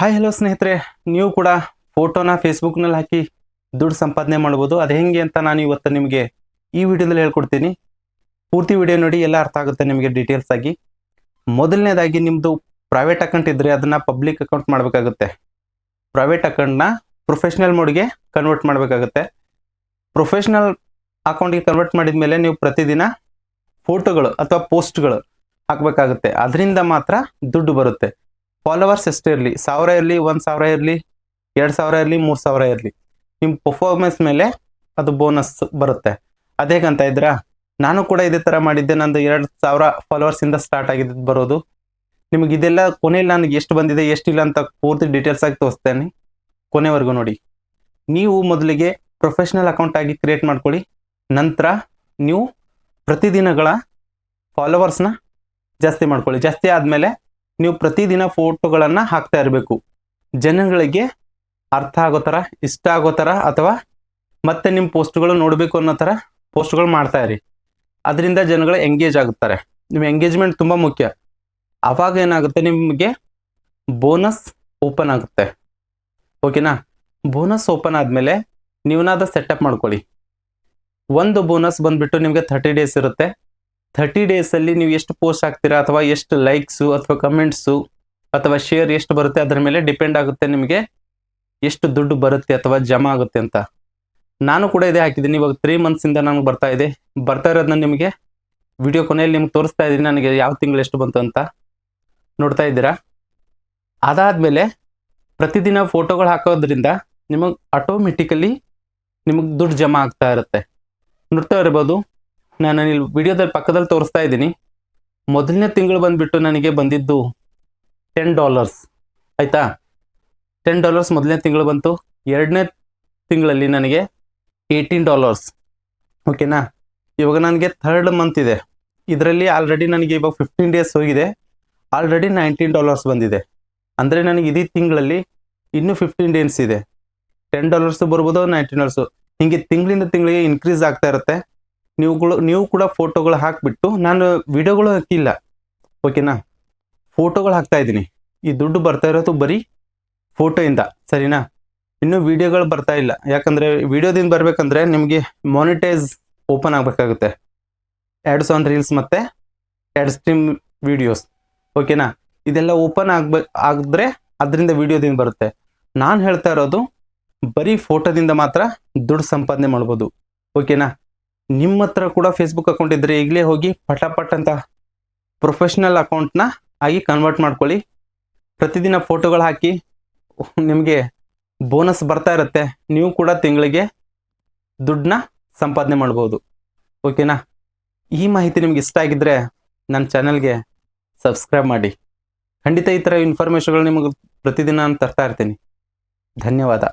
Hi hello ಸ್ನೇಹಿತರೆ. ನೀವು ಕೂಡ ಫೋಟೋನ ಫೇಸ್ಬುಕ್ನಲ್ಲಿ ಹಾಕಿ ದುಡ್ಡು ಸಂಪಾದನೆ ಮಾಡ್ಬೋದು. ಅದು ಹೆಂಗೆ ಅಂತ ನಾನು ಇವತ್ತು ನಿಮಗೆ ಈ ವಿಡಿಯೋದಲ್ಲಿ ಹೇಳ್ಕೊಡ್ತೀನಿ. ಪೂರ್ತಿ ವಿಡಿಯೋ ನೋಡಿ, ಎಲ್ಲ ಅರ್ಥ ಆಗುತ್ತೆ ನಿಮಗೆ ಡೀಟೇಲ್ಸ್ ಆಗಿ. ಮೊದಲನೇದಾಗಿ ನಿಮ್ಮದು ಪ್ರೈವೇಟ್ ಅಕೌಂಟ್ ಇದ್ದರೆ ಅದನ್ನು ಪಬ್ಲಿಕ್ ಅಕೌಂಟ್ ಮಾಡಬೇಕಾಗುತ್ತೆ. ಪ್ರೈವೇಟ್ ಅಕೌಂಟ್ನ ಪ್ರೊಫೆಷ್ನಲ್ ಮೋಡ್ಗೆ ಕನ್ವರ್ಟ್ ಮಾಡಬೇಕಾಗುತ್ತೆ. ಪ್ರೊಫೆಷ್ನಲ್ ಅಕೌಂಟ್ಗೆ ಕನ್ವರ್ಟ್ ಮಾಡಿದ ಮೇಲೆ ನೀವು ಪ್ರತಿದಿನ ಫೋಟೋಗಳು ಅಥವಾ ಪೋಸ್ಟ್ಗಳು ಹಾಕಬೇಕಾಗುತ್ತೆ. ಅದರಿಂದ ಮಾತ್ರ ದುಡ್ಡು ಬರುತ್ತೆ. ಫಾಲೋವರ್ಸ್ ಎಷ್ಟೇ ಇರಲಿ? ಸಾವಿರ ಇರಲಿ, ಒಂದು ಸಾವಿರ ಇರಲಿ, ಎರಡು ಸಾವಿರ ಇರಲಿ, ಮೂರು ಸಾವಿರ ಇರಲಿ. ನಿಮ್ಮ ಪರ್ಫಾರ್ಮೆನ್ಸ್ ಮೇಲೆ ಅದು ಬೋನಸ್ ಬರುತ್ತೆ. ಅದೇಗಂತ ಇದ್ರಾ? ನಾನು ಕೂಡ ಇದೇ ಥರ ಮಾಡಿದ್ದೆ. ನಂದು ಎರಡು ಸಾವಿರ ಫಾಲೋವರ್ಸಿಂದ ಸ್ಟಾರ್ಟ್ ಆಗಿದ್ದು ಬರೋದು. ನಿಮಗೆ ಇದೆಲ್ಲ ಕೊನೆಯಲ್ಲಿ ನನಗೆ ಎಷ್ಟು ಬಂದಿದೆ ಎಷ್ಟಿಲ್ಲ ಅಂತ ಪೂರ್ತಿ ಡೀಟೇಲ್ಸ್ ಆಗಿ ತೋರಿಸ್ತೇನೆ. ಕೊನೆವರೆಗೂ ನೋಡಿ. ನೀವು ಮೊದಲಿಗೆ ಪ್ರೊಫೆಷ್ನಲ್ ಅಕೌಂಟ್ ಆಗಿ ಕ್ರಿಯೇಟ್ ಮಾಡ್ಕೊಳ್ಳಿ. ನಂತರ ನೀವು ಪ್ರತಿದಿನಗಳ ಫಾಲೋವರ್ಸ್ನ ಜಾಸ್ತಿ ಮಾಡ್ಕೊಳ್ಳಿ. ಜಾಸ್ತಿ ಆದಮೇಲೆ ನೀವು ಪ್ರತಿದಿನ ಫೋಟೋಗಳನ್ನು ಹಾಕ್ತಾ ಇರಬೇಕು. ಜನಗಳಿಗೆ ಅರ್ಥ ಆಗೋ ಥರ ಇಷ್ಟ ಆಗೋ ಥರ ಅಥವಾ ಮತ್ತೆ ನಿಮ್ಮ ಪೋಸ್ಟ್ಗಳು ನೋಡಬೇಕು ಅನ್ನೋ ಥರ ಪೋಸ್ಟ್ಗಳು ಮಾಡ್ತಾ ಇರಿ. ಅದರಿಂದ ಜನಗಳು ಎಂಗೇಜ್ ಆಗುತ್ತಾರೆ. ನಿಮ್ಮ ಎಂಗೇಜ್ಮೆಂಟ್ ತುಂಬ ಮುಖ್ಯ. ಅವಾಗ ಏನಾಗುತ್ತೆ ನಿಮಗೆ ಬೋನಸ್ ಓಪನ್ ಆಗುತ್ತೆ. ಓಕೆನಾ? ಬೋನಸ್ ಓಪನ್ ಆದಮೇಲೆ ನೀವನಾದ ಸೆಟಪ್ ಮಾಡ್ಕೊಳ್ಳಿ. ಒಂದು ಬೋನಸ್ ಬಂದ್ಬಿಟ್ಟು ನಿಮಗೆ ಥರ್ಟಿ ಡೇಸ್ ಇರುತ್ತೆ. ಥರ್ಟಿ ಡೇಸಲ್ಲಿ ನೀವು ಎಷ್ಟು ಪೋಸ್ಟ್ ಹಾಕ್ತೀರಾ ಅಥವಾ ಎಷ್ಟು ಲೈಕ್ಸು ಅಥವಾ ಕಮೆಂಟ್ಸು ಅಥವಾ ಶೇರ್ ಎಷ್ಟು ಬರುತ್ತೆ ಅದರ ಮೇಲೆ ಡಿಪೆಂಡ್ ಆಗುತ್ತೆ ನಿಮಗೆ ಎಷ್ಟು ದುಡ್ಡು ಬರುತ್ತೆ ಅಥವಾ ಜಮಾ ಆಗುತ್ತೆ ಅಂತ. ನಾನು ಕೂಡ ಇದೇ ಹಾಕಿದ್ದೀನಿ. ಇವಾಗ ತ್ರೀ ಮಂತ್ಸಿಂದ ನನಗೆ ಬರ್ತಾ ಇದೆ. ಬರ್ತಾ ಇರೋದನ್ನ ನಿಮಗೆ ವಿಡಿಯೋ ಕೊನೆಯಲ್ಲಿ ನಿಮ್ಗೆ ತೋರಿಸ್ತಾ ಇದ್ದೀನಿ. ನನಗೆ ಯಾವ ತಿಂಗಳು ಎಷ್ಟು ಬಂತು ಅಂತ ನೋಡ್ತಾ ಇದ್ದೀರಾ? ಅದಾದಮೇಲೆ ಪ್ರತಿದಿನ ಫೋಟೋಗಳು ಹಾಕೋದ್ರಿಂದ ನಿಮಗೆ ಆಟೋಮೆಟಿಕಲಿ ನಿಮಗೆ ದುಡ್ಡು ಜಮಾ ಆಗ್ತಾ ಇರುತ್ತೆ. ನೋಡ್ತಾ ಇರ್ಬೋದು. ನಾನು ಇಲ್ಲಿ ವಿಡಿಯೋದಲ್ಲಿ ಪಕ್ಕದಲ್ಲಿ ತೋರಿಸ್ತಾ ಇದ್ದೀನಿ. ಮೊದಲನೇ ತಿಂಗಳು ಬಂದ್ಬಿಟ್ಟು ನನಗೆ ಬಂದಿದ್ದು ಟೆನ್ ಡಾಲರ್ಸ್ ಆಯಿತಾ? ಟೆನ್ ಡಾಲರ್ಸ್ ಮೊದಲನೇ ತಿಂಗಳು ಬಂತು. ಎರಡನೇ ತಿಂಗಳಲ್ಲಿ ನನಗೆ ಏಯ್ಟೀನ್ ಡಾಲರ್ಸ್ ಓಕೆನಾ ಇವಾಗ ನನಗೆ ಥರ್ಡ್ ಮಂತ್ ಇದೆ. ಇದರಲ್ಲಿ ಆಲ್ರೆಡಿ ನನಗೆ ಇವಾಗ ಫಿಫ್ಟೀನ್ ಡೇಸ್ ಹೋಗಿದೆ. ಆಲ್ರೆಡಿ ನೈನ್ಟೀನ್ ಡಾಲರ್ಸ್ ಬಂದಿದೆ. ಅಂದರೆ ನನಗೆ ಇಡೀ ತಿಂಗಳಲ್ಲಿ ಇನ್ನೂ ಫಿಫ್ಟೀನ್ ಡೇಸ್ ಇದೆ. ಟೆನ್ ಡಾಲರ್ಸು ಬರ್ಬೋದು ನೈನ್ಟೀನ್ ಡಾಲರ್ಸು ಹೀಗೆ ತಿಂಗಳಿಂದ ತಿಂಗಳಿಗೆ ಇನ್ಕ್ರೀಸ್ ಆಗ್ತಾ ಇರುತ್ತೆ. ನೀವುಗಳು, ನೀವು ಕೂಡ ಫೋಟೋಗಳು ಹಾಕಿಬಿಟ್ಟು ನಾನು ವಿಡಿಯೋಗಳು ಹಾಕಿಲ್ಲ. ಓಕೆನಾ ಫೋಟೋಗಳು ಹಾಕ್ತಾ ಇದ್ದೀನಿ. ಈ ದುಡ್ಡು ಬರ್ತಾ ಇರೋದು ಬರೀ ಫೋಟೋಯಿಂದ ಸರಿನಾ? ಇನ್ನೂ ವಿಡಿಯೋಗಳು ಬರ್ತಾ ಇಲ್ಲ. ಯಾಕಂದರೆ ವಿಡಿಯೋದಿಂದ ಬರಬೇಕಂದ್ರೆ ನಿಮಗೆ ಮಾನಿಟೈಸ್ ಓಪನ್ ಆಗಬೇಕಾಗುತ್ತೆ. ಆ್ಯಡ್ಸ್ ಆನ್ ರೀಲ್ಸ್ ಮತ್ತು ಆ್ಯಡ್ ಸ್ಟ್ರೀಮ್ ವಿಡಿಯೋಸ್ ಓಕೆನಾ ಇದೆಲ್ಲ ಓಪನ್ ಆಗ್ಬೇಕು ಆಗಿದ್ರೆ ಅದರಿಂದ ವಿಡಿಯೋದಿಂದ ಬರುತ್ತೆ. ನಾನು ಹೇಳ್ತಾ ಇರೋದು ಬರೀ ಫೋಟೋದಿಂದ ಮಾತ್ರ ದುಡ್ಡು ಸಂಪಾದನೆ ಮಾಡ್ಬೋದು. ಓಕೆನಾ ನಿಮ್ಮ ಹತ್ರ ಕೂಡ ಫೇಸ್ಬುಕ್ ಅಕೌಂಟ್ ಇದ್ದರೆ ಈಗಲೇ ಹೋಗಿ ಪಟಾಪಟ್ ಅಂತ ಪ್ರೊಫೆಷ್ನಲ್ ಅಕೌಂಟ್ನ ಆಗಿ ಕನ್ವರ್ಟ್ ಮಾಡ್ಕೊಳ್ಳಿ. ಪ್ರತಿದಿನ ಫೋಟೋಗಳು ಹಾಕಿ ನಿಮಗೆ ಬೋನಸ್ ಬರ್ತಾ ಇರುತ್ತೆ. ನೀವು ಕೂಡ ತಿಂಗಳಿಗೆ ದುಡ್ಡನ್ನ ಸಂಪಾದನೆ ಮಾಡ್ಬೋದು. ಓಕೆನಾ ಈ ಮಾಹಿತಿ ನಿಮ್ಗೆ ಇಷ್ಟ ಆಗಿದ್ದರೆ ನನ್ನ ಚಾನಲ್ಗೆ ಸಬ್ಸ್ಕ್ರೈಬ್ ಮಾಡಿ. ಖಂಡಿತ ಈ ಥರ ಇನ್ಫಾರ್ಮೇಷನ್ಗಳು ನಿಮಗೆ ಪ್ರತಿದಿನ ನಾನು ತರ್ತಾ ಇರ್ತೀನಿ. ಧನ್ಯವಾದ.